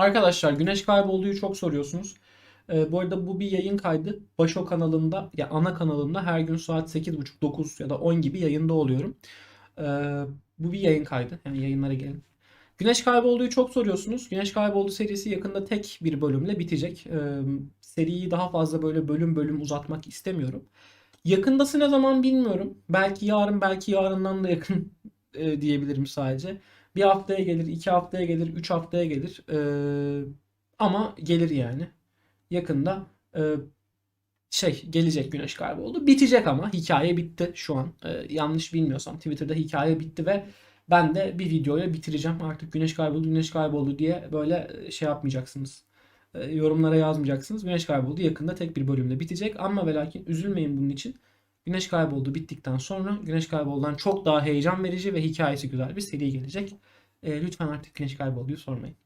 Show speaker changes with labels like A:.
A: Arkadaşlar güneş kaybolduğu çok soruyorsunuz. Ee, bu arada bu bir yayın kaydı. Başo kanalında ya ana kanalımda her gün saat 8.30-9 ya da 10 gibi yayında oluyorum. Ee, bu bir yayın kaydı. Yani yayınlara gelin. Güneş kaybolduğu çok soruyorsunuz. Güneş kayboldu serisi yakında tek bir bölümle bitecek. Ee, seriyi daha fazla böyle bölüm bölüm uzatmak istemiyorum. Yakındası ne zaman bilmiyorum. Belki yarın, belki yarından da yakın e, diyebilirim sadece. Bir haftaya gelir, iki haftaya gelir, üç haftaya gelir. Ee, ama gelir yani. Yakında e, şey gelecek güneş kayboldu. Bitecek ama hikaye bitti şu an. Ee, yanlış bilmiyorsam Twitter'da hikaye bitti ve ben de bir videoya bitireceğim. Artık güneş kayboldu, güneş kayboldu diye böyle şey yapmayacaksınız. Ee, yorumlara yazmayacaksınız. Güneş kayboldu yakında tek bir bölümde bitecek. Ama ve lakin üzülmeyin bunun için. Güneş kayboldu bittikten sonra Güneş kayboldan çok daha heyecan verici ve hikayesi güzel bir seri gelecek. Ee, lütfen artık Güneş kaybolduyu sormayın.